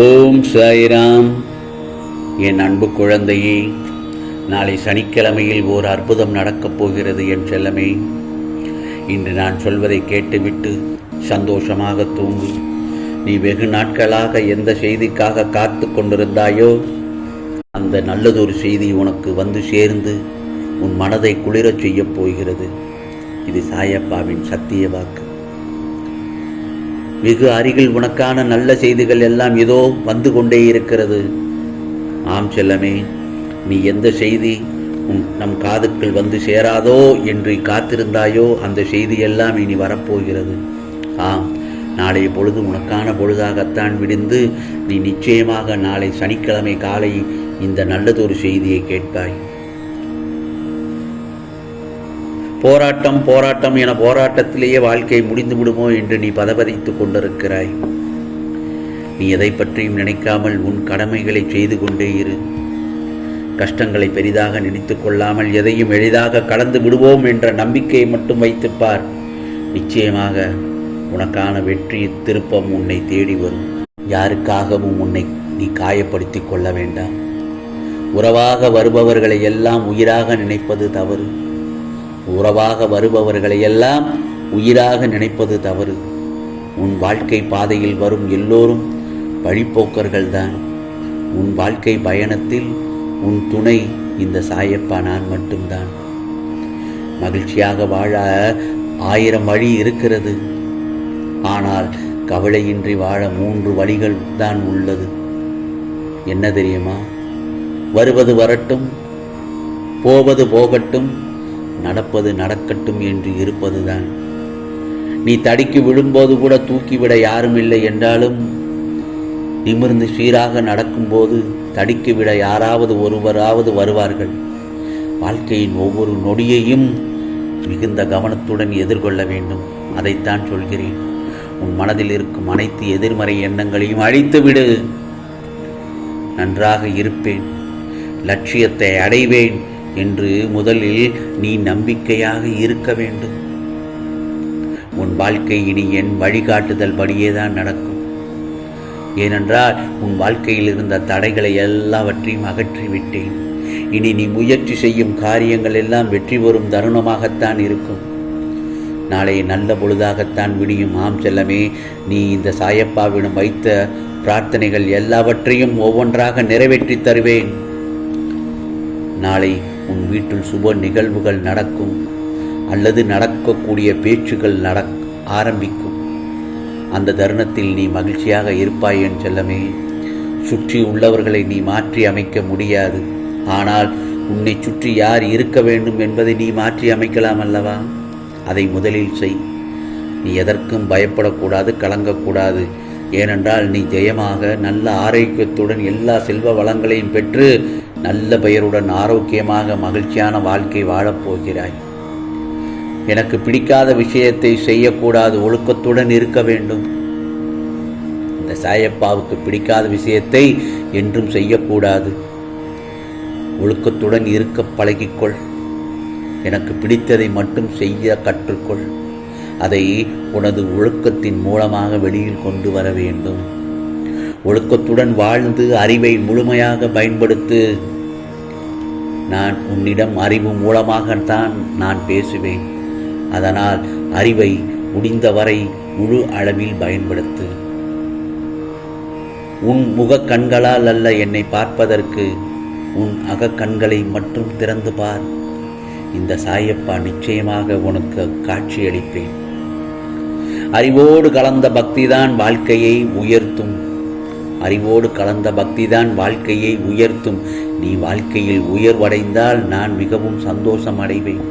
ஓம் சாய்ராம். என் அன்பு குழந்தையே நாளை சனிக்கிழமையில் ஓர் அற்புதம் நடக்கப் போகிறது என் செல்லமே. இன்று நான் சொல்வதை கேட்டுவிட்டு சந்தோஷமாக தூங்கு. நீ வெகு நாட்களாக எந்த செய்திக்காக காத்து கொண்டிருந்தாயோ அந்த நல்லதொரு செய்தி உனக்கு வந்து சேர்ந்து உன் மனதை குளிரச் செய்யப் போகிறது. இது சாயப்பாவின் சத்திய வாக்கு. வெகு அருகில் உனக்கான நல்ல செய்திகள் எல்லாம் ஏதோ வந்து கொண்டே இருக்கிறது. ஆம் செல்லமே நீ எந்த செய்தி நம் காதுக்குள் வந்து சேராதோ என்று காத்திருந்தாயோ அந்த செய்தி எல்லாம் இனி வரப்போகிறது. ஆம் நாளைய பொழுது உனக்கான பொழுதாகத்தான் விடிந்து நீ நிச்சயமாக நாளை சனிக்கிழமை காலை இந்த நல்லதொரு செய்தியை கேட்பாய். போராட்டம் போராட்டம் என போராட்டத்திலேயே வாழ்க்கை முடிந்து விடுமோ என்று நீ பதபதித்துக் கொண்டிருக்கிறாய். நீ எதை பற்றியும் நினைக்காமல் உன் கடமைகளை செய்து கொண்டே இரு. கஷ்டங்களை பெரிதாக நினைத்து கொள்ளாமல் எதையும் எளிதாக கடந்து விடுவோம் என்ற நம்பிக்கையை மட்டும் வைத்துப்பார் நிச்சயமாக உனக்கான வெற்றி திருப்பம் உன்னை தேடி வரும். யாருக்காகவும் உன்னை நீ காயப்படுத்திக் கொள்ள வேண்டாம். உறவாக வருபவர்களை எல்லாம் உயிராக நினைப்பது தவறு. உறவாக வருபவர்களை எல்லாம் உயிராக நினைப்பது தவறு. உன் வாழ்க்கை பாதையில் வரும் எல்லோரும் வழிப்போக்கர்கள்தான். உன் வாழ்க்கை பயணத்தில் உன் துணை இந்த சாயப்பா நான் மட்டும்தான். மகிழ்ச்சியாக வாழ ஆயிரம் வழி இருக்கிறது. ஆனால் கவலையின்றி வாழ மூன்று வழிகள் தான் உள்ளது. என்ன தெரியுமா? வருவது வரட்டும் போவது போகட்டும் நடப்பது நடக்கட்டும் என்று இருப்பதுதான். நீ தடிக்கு விழும்போது கூட தூக்கிவிட யாரும் இல்லை என்றாலும் நிமிர்ந்து சீராக நடக்கும்போது தடிக்கு விட யாராவது ஒருவராவது வருவார்கள். வாழ்க்கையின் ஒவ்வொரு நொடியையும் மிகுந்த கவனத்துடன் எதிர்கொள்ள வேண்டும். அதைத்தான் சொல்கிறேன். உன் மனதில் இருக்கும் அனைத்து எதிர்மறை எண்ணங்களையும் அழித்துவிடு நன்றாக இருப்பேன். லட்சியத்தை அடைவேன். என்று முதலில் நீ நம்பிக்கையாக இருக்க வேண்டும். உன் வாழ்க்கை இனி என் வழிகாட்டுதல் படியேதான் நடக்கும். ஏனென்றால் உன் வாழ்க்கையில் இருந்த தடைகளை எல்லாவற்றையும் அகற்றிவிட்டேன் இனி நீ முயற்சி செய்யும் காரியங்கள் எல்லாம் வெற்றி பெறும் தருணமாகத்தான் இருக்கும். நாளை நல்ல பொழுதாகத்தான் விடியும். ஆம் செல்லமே நீ இந்த சாயப்பாவிடம் வைத்த பிரார்த்தனைகள் எல்லாவற்றையும் ஒவ்வொன்றாக நிறைவேற்றி தருவேன். நாளை உன் வீட்டில் சுப நிகழ்வுகள் நடக்கும் அல்லது நடக்கக்கூடிய பேச்சுகள் நட ஆரம்பிக்கும். அந்த தருணத்தில் நீ மகிழ்ச்சியாக இருப்பாய் என் செல்லமே. சுற்றி உள்ளவர்களை நீ மாற்றி அமைக்க முடியாது. ஆனால் உன்னை சுற்றி யார் இருக்க வேண்டும் என்பதை நீ மாற்றி அமைக்கலாம் அல்லவா? அதை முதலில் செய். நீ எதற்கும் பயப்படக்கூடாது கலங்கக்கூடாது. ஏனென்றால் நீ ஜெயமாக நல்ல ஆரோக்கியத்துடன் எல்லா செல்வ வளங்களையும் பெற்று நல்ல பெயருடன் ஆரோக்கியமாக மகிழ்ச்சியான வாழ்க்கை வாழப்போகிறாய் எனக்கு பிடிக்காத விஷயத்தை செய்யக்கூடாது ஒழுக்கத்துடன் இருக்க வேண்டும். இந்த சாயப்பாவுக்கு பிடிக்காத விஷயத்தை என்றும் செய்யக்கூடாது. ஒழுக்கத்துடன் இருக்க பழகிக்கொள். எனக்கு பிடித்ததை மட்டும் செய்ய கற்றுக்கொள். அதை உனது ஒழுக்கத்தின் மூலமாக வெளியில் கொண்டு வர வேண்டும். ஒழுக்கத்துடன் வாழ்ந்து அறிவை முழுமையாக பயன்படுத்து நான் உன்னிடம் அறிவு மூலமாகத்தான் நான் பேசுவேன். அதனால் அறிவை முடிந்தவரை முழு அளவில் பயன்படுத்து. உன் முகக் கண்களால் அல்ல என்னை பார்ப்பதற்கு உன் அகக்கண்களை மட்டும் திறந்து பார். இந்த சாயப்பா நிச்சயமாக உனக்கு காட்சியளிப்பேன். அறிவோடு கலந்த பக்திதான் வாழ்க்கையை உயர்த்தும். அறிவோடு கலந்த பக்திதான் வாழ்க்கையை உயர்த்தும். நீ வாழ்க்கையில் உயர்வடைந்தால் நான் மிகவும் சந்தோஷம் அடைவேன்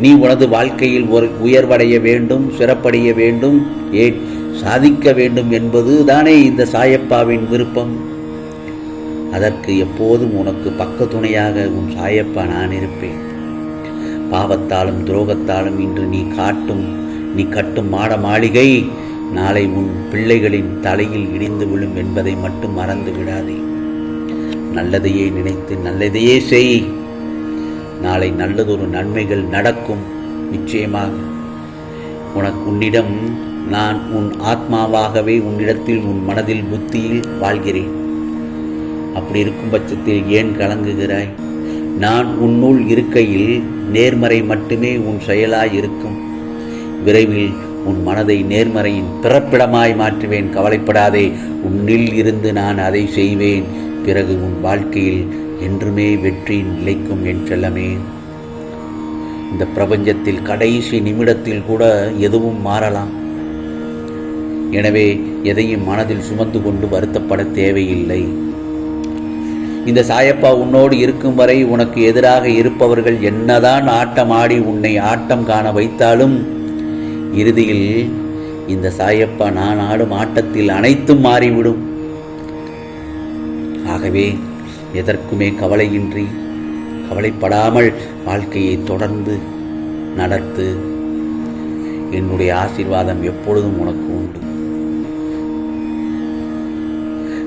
நீ உனது வாழ்க்கையில் ஒரு உயர்வடைய வேண்டும் சிறப்படைய வேண்டும் ஏன் சாதிக்க வேண்டும் என்பது தானே இந்த சாயப்பாவின் விருப்பம். அதற்கு எப்போதும் உனக்கு பக்க துணையாக உன் சாயப்பா நான் இருப்பேன். பாவத்தாலும் துரோகத்தாலும் இன்று நீ காட்டும் நீ கட்டும் மாட மாளிகை நாளை உன் பிள்ளைகளின் தலையில் இடிந்து விழும் என்பதை மட்டும் மறந்து விடாதே நல்லதையே நினைத்து நல்லதையே செய். நாளை நல்லதொரு நன்மைகள் நடக்கும். நிச்சயமாக. உனக்கு உன்னிடம் நான் உன் ஆத்மாவாகவே உன்னிடத்தில் உன் மனதில் புத்தியில் வாழ்கிறேன். அப்படி இருக்கும் பட்சத்தில் ஏன் கலங்குகிறாய்? நான் உன்னுள் இருக்கையில் நேர்மறை மட்டுமே உன் செயலாய் இருக்கும் விரைவில் உன் மனதை நேர்மறையின் பிறப்பிடமாய் மாற்றுவேன். கவலைப்படாதே. உன்னில் இருந்து நான் அதை செய்வேன். பிறகு உன் வாழ்க்கையில் என்றுமே வெற்றி நிலைக்கும் என் செல்லமே. இந்த பிரபஞ்சத்தில் கடைசி நிமிடத்தில் கூட எதுவும் மாறலாம். எனவே எதையும் மனதில் சுமந்து கொண்டு வருத்தப்பட தேவையில்லை. இந்த சாயப்பா உன்னோடு இருக்கும் வரை உனக்கு எதிராக இருப்பவர்கள் என்னதான் ஆட்டம் ஆடி உன்னை ஆட்டம் காண வைத்தாலும் இறுதியில் இந்த சாயப்பா நான் ஆடும் ஆட்டத்தில் அனைத்தும் மாறிவிடும். ஆகவே எதற்குமே கவலையின்றி கவலைப்படாமல் வாழ்க்கையை தொடர்ந்து நடத்து என்னுடைய ஆசீர்வாதம் எப்பொழுதும் உனக்கு உண்டு.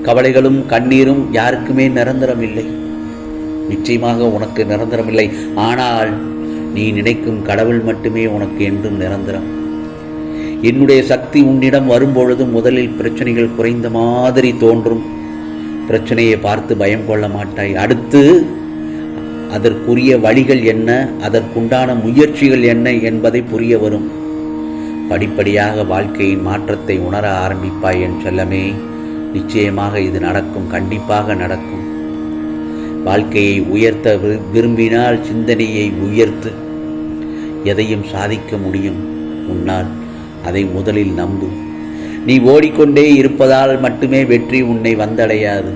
கவலைகளும் கண்ணீரும் யாருக்குமே நிரந்தரம் இல்லை நிச்சயமாக உனக்கு நிரந்தரம் இல்லை ஆனால் நீ நினைக்கும் கடவுள் மட்டுமே உனக்கு என்றும் நிரந்தரம். என்னுடைய சக்தி உன்னிடம் வரும்பொழுது முதலில் பிரச்சனைகள் குறைந்த மாதிரி தோன்றும். பிரச்சனையை பார்த்து பயம் கொள்ள மாட்டாய். அடுத்து அதற்குரிய வழிகள் என்ன? அதற்குண்டான முயற்சிகள் என்ன என்பதை புரிய வரும். படிப்படியாக வாழ்க்கையின் மாற்றத்தை உணர ஆரம்பிப்பாய் என் செல்லமே. நிச்சயமாக இது நடக்கும் கண்டிப்பாக நடக்கும். வாழ்க்கையை உயர்த்த விரும்பினால் சிந்தனையை உயர்த்து எதையும் சாதிக்க முடியும். உன்னால் அதை முதலில் நம்பு. நீ ஓடிக்கொண்டே இருப்பதால் மட்டுமே வெற்றி உன்னை வந்தடையாது.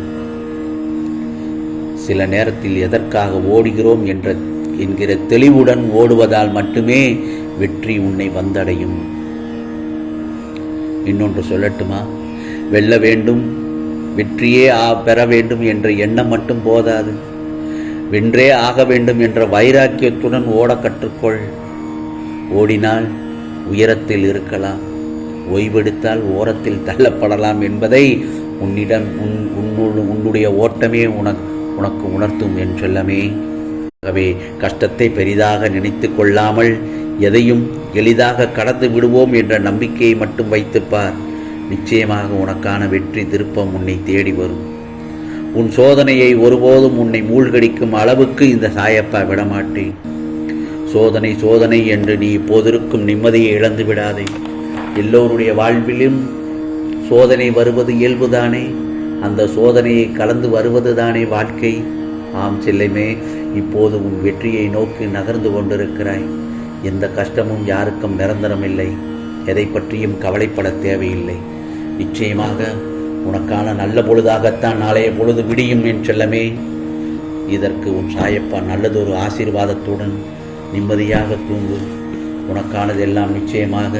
சில நேரத்தில் எதற்காக ஓடுகிறோம் என்ற என்கிற தெளிவுடன் ஓடுவதால் மட்டுமே வெற்றி உன்னை வந்தடையும். இன்னொன்று சொல்லட்டுமா? வெல்ல வேண்டும் வெற்றியே ஆ பெற வேண்டும் என்ற எண்ணம் மட்டும் போதாது. வென்றே ஆக வேண்டும் என்ற வைராக்கியத்துடன் ஓட கற்றுக்கொள். ஓடினால் உயரத்தில் இருக்கலாம். ஓய்வெடுத்தால் ஓரத்தில் தள்ளப்படலாம் என்பதை உன்னிடம் உன் உன்னுள் உன்னுடைய ஓட்டமே உனக்கு உனக்கு உணர்த்தும் என் செல்லமே. ஆகவே கஷ்டத்தை பெரிதாக நினைத்து கொள்ளாமல் எதையும் எளிதாக கடந்து விடுவோம் என்ற நம்பிக்கையை மட்டும் வைத்துப்பார். நிச்சயமாக உனக்கான வெற்றி திருப்பம் உன்னை தேடி வரும். உன் சோதனையை ஒருபோதும் உன்னை மூழ்கடிக்கும் அளவுக்கு இந்த சாயப்பா விடமாட்டேன். சோதனை சோதனை என்று நீ இப்போதிருக்கும் நிம்மதியை இழந்து விடாதே. எல்லோருடைய வாழ்விலும் சோதனை வருவது இயல்புதானே? அந்த சோதனையை கலந்து வருவது தானே வாழ்க்கை? ஆம் செல்லுமே இப்போது உன் வெற்றியை நோக்கி நகர்ந்து கொண்டிருக்கிறாய். எந்த கஷ்டமும் யாருக்கும் நிரந்தரமில்லை. எதை பற்றியும் கவலைப்பட தேவையில்லை. நிச்சயமாக உனக்கான நல்ல பொழுதாகத்தான் நாளைய பொழுது விடியும் என் செல்லமே. இதற்கு உன் சாயப்பா நல்லதொரு ஆசீர்வாதத்துடன் நிம்மதியாக தூங்கு. உனக்கானதெல்லாம் நிச்சயமாக